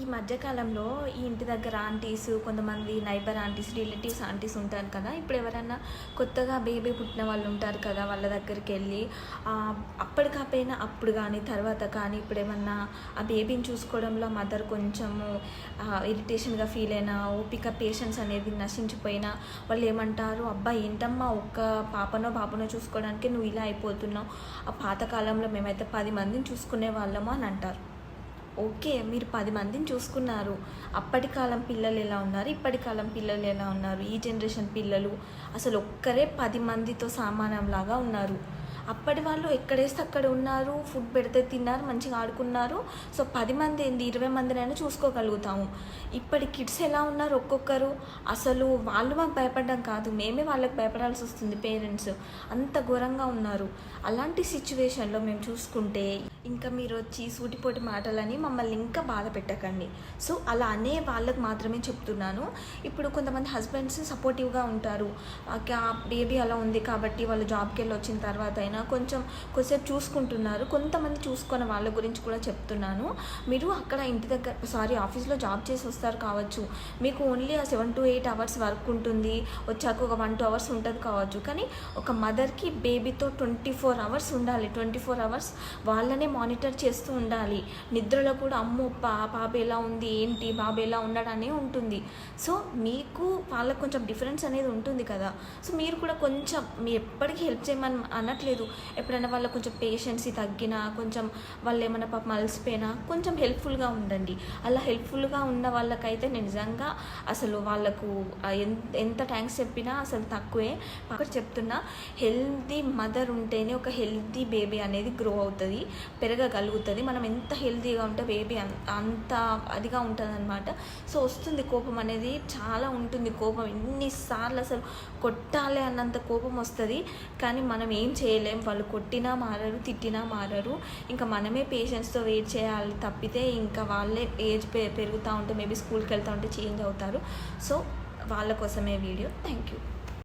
ఈ మధ్యకాలంలో ఈ ఇంటి దగ్గర ఆంటీస్ కొంతమంది నైబర్ ఆంటీస్ రిలేటివ్స్ ఆంటీస్ ఉంటారు కదా. ఇప్పుడు ఎవరైనా కొత్తగా బేబీ పుట్టిన వాళ్ళు ఉంటారు కదా వాళ్ళ దగ్గరికి వెళ్ళి అప్పటికపోయినా అప్పుడు కానీ తర్వాత కానీ ఇప్పుడు ఏమన్నా ఆ బేబీని చూసుకోవడంలో మదర్ కొంచెము ఇరిటేషన్గా ఫీల్ అయినా ఓపిక పేషెన్స్ అనేది నశించిపోయినా వాళ్ళు ఏమంటారు అబ్బా ఏంటమ్మా ఒక్క పాపనో బాబునో చూసుకోవడానికి నువ్వు ఇలా అయిపోతున్నావు? ఆ పాతకాలంలో మేమైతే పది మందిని చూసుకునే వాళ్ళము అని అంటారు. ఓకే మీరు పది మందిని చూసుకున్నారు. అప్పటి కాలం పిల్లలు ఎలా ఉన్నారు? ఇప్పటి కాలం పిల్లలు ఎలా ఉన్నారు? ఈ జనరేషన్ పిల్లలు అసలు ఒక్కరే పది మందితో సామానంలాగా ఉన్నారు. అప్పటి వాళ్ళు ఎక్కడేస్తే అక్కడ ఉన్నారు ఫుడ్ పెడితే తిన్నారు మంచిగా ఆడుకున్నారు. సో పది మంది ఏంది ఇరవై మందినైనా చూసుకోగలుగుతాము. ఇప్పటి కిడ్స్ ఎలా ఉన్నారు ఒక్కొక్కరు? అసలు వాళ్ళు మాకు భయపడడం కాదు మేమే వాళ్ళకి భయపడాల్సి వస్తుంది పేరెంట్స్. అంత ఘోరంగా ఉన్నారు. అలాంటి సిచ్యువేషన్లో మేము చూసుకుంటే ఇంకా మీరు వచ్చి సూటిపోటి మాటలని మమ్మల్ని ఇంకా బాధ పెట్టకండి. సో అలా అనే వాళ్ళకి మాత్రమే చెప్తున్నాను. ఇప్పుడు కొంతమంది హస్బెండ్స్ సపోర్టివ్గా ఉంటారు. బేబీ అలా ఉంది కాబట్టి వాళ్ళు జాబ్కి వెళ్ళి వచ్చిన తర్వాత అయినా కొంచెం కొద్దిసేపు చూసుకుంటున్నారు. కొంతమంది చూసుకున్న వాళ్ళ గురించి కూడా చెప్తున్నాను. మీరు అక్కడ ఇంటి దగ్గర సారీ ఆఫీస్లో జాబ్ చేసి వస్తారు కావచ్చు. మీకు ఓన్లీ ఆ seven to eight hours work ఉంటుంది. వచ్చాక ఒక వన్ టూ అవర్స్ ఉంటుంది కావచ్చు. కానీ ఒక మదర్కి బేబీతో ట్వంటీ ఫోర్ అవర్స్ ఉండాలి. ట్వంటీ ఫోర్ అవర్స్ వాళ్ళనే మానిటర్ చేస్తూ ఉండాలి. నిద్రలో కూడా అమ్మో పా పాప ఎలా ఉంది? ఏంటి? బాబు ఎలా ఉన్నాడనే ఉంటుంది. సో మీకు వాళ్ళకి కొంచెం డిఫరెన్స్ అనేది ఉంటుంది కదా. సో మీరు కూడా కొంచెం మీ ఎప్పటికీ హెల్ప్ చేయమని అనట్లేదు. ఎప్పుడైనా వాళ్ళ కొంచెం పేషెన్సీ తగ్గినా కొంచెం వాళ్ళు ఏమైనా పాప మలిసిపోయినా కొంచెం హెల్ప్ఫుల్గా ఉండండి. అలా హెల్ప్ఫుల్గా ఉన్న వాళ్ళకైతే నేను నిజంగా అసలు వాళ్ళకు ఎంత థ్యాంక్స్ చెప్పినా అసలు తక్కువే. అక్కడ చెప్తున్నా హెల్తీ మదర్ ఉంటేనే ఒక హెల్దీ బేబీ అనేది గ్రో అవుతుంది పెరగగలుగుతుంది. మనం ఎంత హెల్తీగా ఉంటే బేబీ అంత అదిగా ఉంటుంది అనమాట సో వస్తుంది కోపం అనేది చాలా ఉంటుంది కోపం. ఎన్నిసార్లు అసలు కొట్టాలి అన్నంత కోపం వస్తుంది. కానీ మనం ఏం చేయలేం. వాళ్ళు కొట్టినా మారరు తిట్టినా మారరు. ఇంకా మనమే పేషెంట్స్తో వెయిట్ చేయాలి తప్పితే ఇంకా వాళ్ళే ఏజ్ పె పెరుగుతూ ఉంటే మేబీ స్కూల్కి వెళ్తూ ఉంటే చేంజ్ అవుతారు. సో వాళ్ళ కోసమే వీడియో థ్యాంక్ యూ